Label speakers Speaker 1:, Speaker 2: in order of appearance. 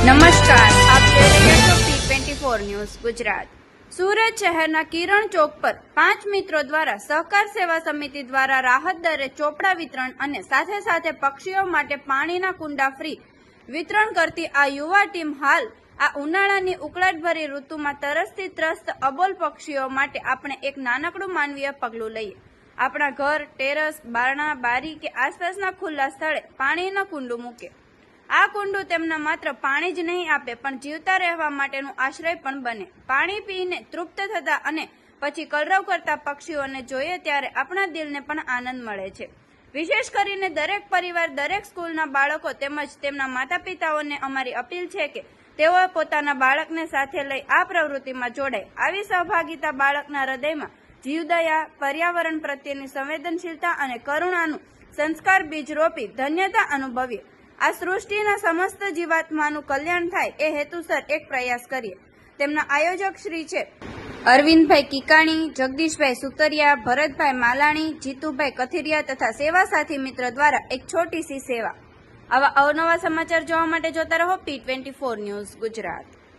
Speaker 1: નમસ્કાર, આપ જોઈ રહ્યા છો P twenty four news Gujarat. Surat શહેરના કિરણ ચોક પર પાંચ મિત્રો દ્વારા સહકાર સેવા સમિતિ દ્વારા રાહત દરે ચોપડા વિતરણ અને સાથે સાથે પક્ષીઓ માટે પાણીના કુંડા ફ્રી વિતરણ કરતી આ યુવા ટીમ હાલ આ ઉનાળાની ઉકળાટભરી ઋતુમાં તરસથી ત્રસ્ત અબોલ પક્ષીઓ માટે આપણે એક નાનકડું માનવીય પગલું લઈએ. આપણા ઘર, ટેરસ, બારણા, બારી કે આસપાસના ખુલ્લા સ્થળે પાણીના કુંડું મૂકે. આ કુંડું તેમને માત્ર પાણી જ નહીં આપે, પણ જીવતા રહેવા માટેનું આશ્રય પણ બને. પાણી પીને તૃપ્ત થતા અને પછી કલરવ કરતા પક્ષીઓને જોઈએ ત્યારે આપણા દિલને પણ આનંદ મળે છે. વિશેષ કરીને દરેક પરિવાર, દરેક સ્કૂલના બાળકો તેમજ તેમના માતા પિતાઓને અમારી અપીલ છે કે તેઓ પોતાના બાળકને સાથે લઈ આ પ્રવૃત્તિમાં જોડાય. આવી સહભાગિતા બાળકના હૃદયમાં જીવદયા પર્યાવરણ પ્રત્યેની સંવેદનશીલતા અને કરુણાનું સંસ્કાર બીજ રોપી ધન્યતા અનુભવીએ. આ સૃષ્ટિના સમસ્ત જીવાત્માનું કલ્યાણ થાય એ હેતુસર એક પ્રયાસ કરીએ. તેમના આયોજક શ્રી છે અરવિંદભાઈ કિકાણી, જગદીશભાઈ સુતરિયા, ભરતભાઈ માલાણી, જીતુભાઈ કથિરિયા તથા સેવા સાથી મિત્ર દ્વારા એક છોટી સી સેવા. આવા અવનવા સમાચાર જોવા માટે જોતા રહો P twenty four news Gujarat.